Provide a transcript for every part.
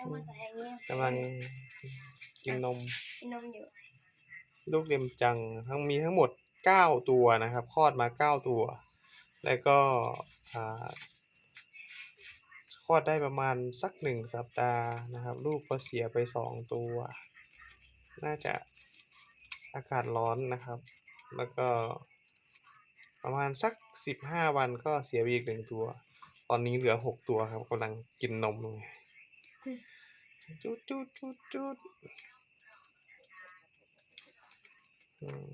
แล้วมาใส่อย่างเงี้ยกำลังกินนม กินนมอยู่ ลูกเดมจังทั้งมีทั้งหมดเก้าตัวนะครับคลอดมาเก้าตัว แล้วก็อ่าคลอดได้ประมาณสักหนึ่งสัปดาห์นะครับ ลูกก็เสียไปสองตัว น่าจะอากาศร้อนนะครับ แล้วก็ประมาณสักสิบห้าวันก็เสียไปอีกหนึ่งตัว ตอนนี้เหลือหกตัวครับกำลังกินนมเลย จุดจุดจุดจุดอืม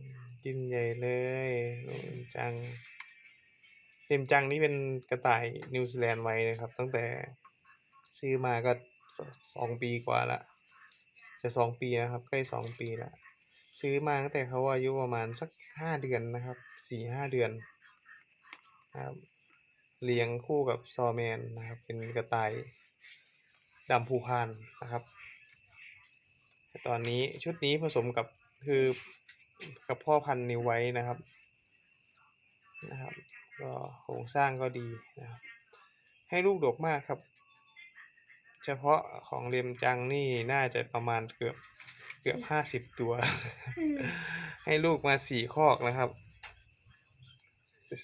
ใหญ่เลยโอ้ยจังเต็มจังนี่เป็นกระต่ายนิวซีแลนด์ไว้นะครับ ตั้งแต่ซื้อมาก็สสองปีกว่าละ จะสองปีนะครับ ใกล้สองปีละ ซื้อมาตั้งแต่เขาอายุประมาณสักห้าเดือนนะครับสี่ห้าเดือนนะครับเลี้ยงคู่กับซอแมนนะครับ เป็นกระต่าย ดำภูพานนะครับแต่ตอนนี้ชุดนี้ผสมกับคือกับพ่อพันธุ์นิวไว้นะครับนะครับ ก็โครงสร้างก็ดีนะครับ ให้ลูกดกมากครับ เฉพาะของเรียมจังนี่น่าจะประมาณเกือบเกือบห้าสิบตัว ให้ลูกมาสี่คอกนะครับ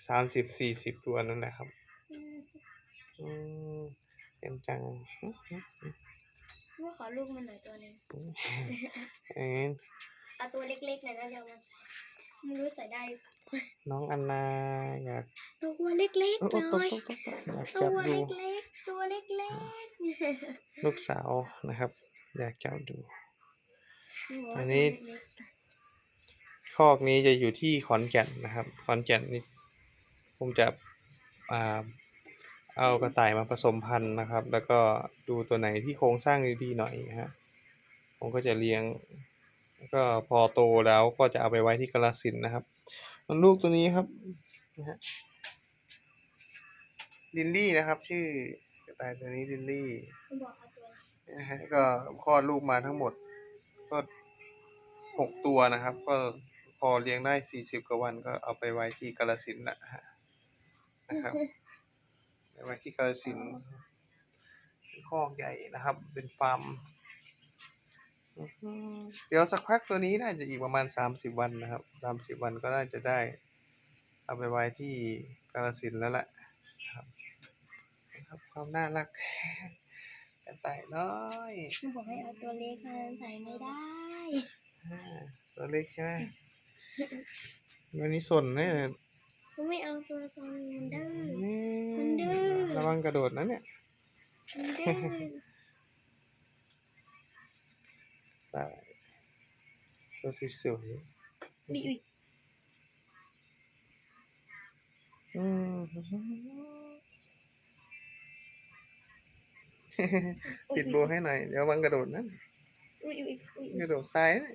สามสิบสี่สิบตัวนั่นแหละครับอืมเต็ม จังเมื่อขอลูกมันหน่อยตัวหนึงเอ้ยเอาตัวเล็กๆหน่อยแล้วเดี๋ยวมาใส่ไม่รู้ใส่ได้หรือเปล่าน้องอันนาอยากตัวเล็กโอ้ๆโอ้หตน่กอยตกตกตกอยากตัจับวดูเล็กๆตัวเล็กลูกสาวนะครับ อยากจับดูๆอันนี้คอกนี้จะอยู่ที่ขอนแก่นนะครับ ขอนแก่นนี่ผมจะอ่า เอากระต่ายมาผสมพันธุ์นะครับ แล้วก็ดูตัวไหนที่โครงสร้างดีๆหน่อยฮะผมก็จะเลี้ยงแล้วก็พอโตแล้วก็จะเอาไปไว้ที่กาฬสินนะครับ มันลูกตัวนี้ครับนะฮะลินลี่นะครับ ชื่อกระต่ายตัวนี้ลินลี่นะฮะก็คลอดลูกมาทั้งหมด ก็หกตัวนะครับ ก็พอเลี้ยงได้สี่สิบกว่าวันก็เอาไปไว้ที่กาฬสินละฮะนะครับ ไปไว้ที่กาฬสินธุ์เป็นคอกใหญ่นะครับ เป็นฟาร์มอื้อหือเดี๋ยวสักพักตัวนี้น่าจะอีกประมาณสามสิบวันนะครับสามสิบวันก็น่าจะได้ เอาไปไว้ที่กาฬสินธุ์แล้วแหละครับนะครับความน่ารักกระต่ายน้อยมันบอกให้เอาตัวเล็กมาใส่ไม่ได้อ่าตัวเล็กใช่ไหมตัวนี้สนเนี่ยมันไม่เอาตัวซอนมันดื้อนี่มันดื้อ ระวังกระโดดนะเนี่ยมันดื้อตายตัวสวยบีอุ๊ยๆอืมปิดโบให้หน่อย เดี๋ยวระวังกระโดดนะอุ๊ยอุ๊ยอุ๊ยกระโดดตายนะ